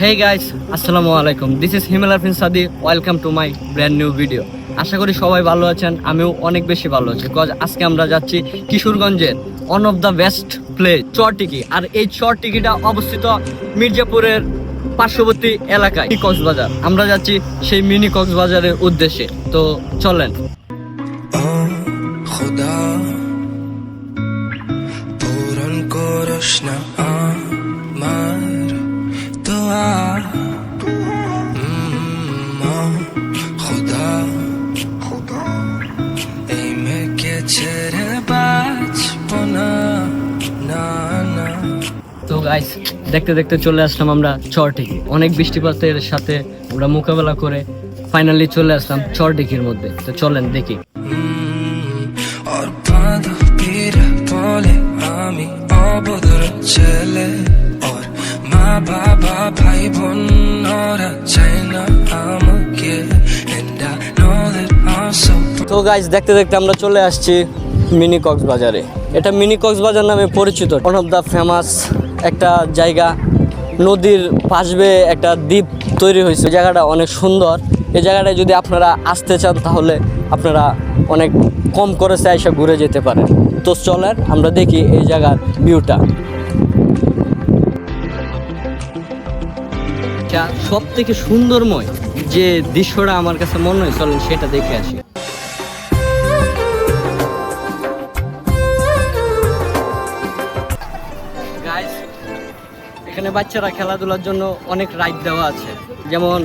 Hey guys, আসসালামু আলাইকুম। This is Himel Arfin Sadi welcome to my brand new video আশা করি সবাই ভালো আছেন আমিও অনেক বেশি ভালো আছি। বিকজ আজকে আমরা যাচ্ছি কিশোরগঞ্জের one of the best place Chartiki আর এই চরটিকিটা অবস্থিত মির্জাপুরের পার্শ্ববর্তী এলাকায় কক্সবাজার। আমরা যাচ্ছি সেই মিনি কক্সবাজারের উদ্দেশ্যে। তো চলেন। না গাইস দেখতে দেখতে চলে আসলাম আমরা চরটিকি অনেক বৃষ্টিপাতের সাথে আমরা মোকাবেলা করে ফাইনালি চলে আসলাম চরটিকির মধ্যে। তো চলেন দেখি। উম, ওর বান্ধবীর বলে আমি অবদর ছেলে। ওর মা বাবা ভাই বোন ওরা চাই না আমাকে। তো গাইস দেখতে দেখতে আমরা চলে আসছি মিনি কক্সবাজারে। এটা মিনি কক্সবাজার নামে পরিচিত। ওয়ান অফ দ্য ফেমাস একটা জায়গা, নদীর পাশবে একটা দ্বীপ তৈরি হয়েছে। জায়গাটা অনেক সুন্দর। এই জায়গাটায় যদি আপনারা আসতে চান, তাহলে আপনারা অনেক কম খরচে এসে ঘুরে যেতে পারেন। তো চলেন, আমরা দেখি এই জায়গার ভিউটা সব থেকে সুন্দরময় যে দৃশ্যটা আমার কাছে মনে হয়, চলেন সেটা দেখে আসি। এখানে বাচ্চারা খেলাধুলার জন্য অনেক রাইড দেওয়া আছে। যেমন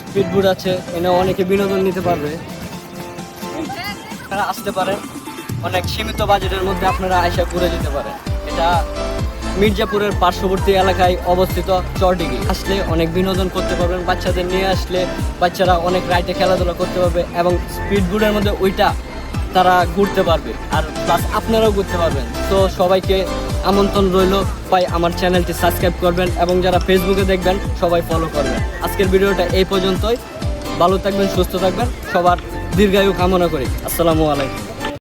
স্পিড বোট আছে এখানে অনেকে বিনোদন নিতে পারবে। আপনারা আসতে পারেন অনেক সীমিত বাজেটের মধ্যে আপনারা আয়সা ঘুরে যেতে পারেন। এটা মির্জাপুরের পার্শ্ববর্তী এলাকায় অবস্থিত চরডিগি। আসলে অনেক বিনোদন করতে পারবেন বাচ্চাদের নিয়ে আসলে বাচ্চারা অনেক রাইডে খেলাধুলা করতে পারবে এবং স্পিড বোটের মধ্যে ওইটা তারা ঘুরতে পারবে। আর প্লাস আপনারাও ঘুরতে পারবেন। তো সবাইকে আমন্ত্রণ রইল। ভাই আমার চ্যানেলটি সাবস্ক্রাইব করবেন এবং যারা ফেসবুকে দেখবেন, সবাই ফলো করবেন। আজকের ভিডিওটা এই পর্যন্তই। ভালো থাকবেন, সুস্থ থাকবেন। সবার দীর্ঘায়ু কামনা করি। আসসালামু আলাইকুম।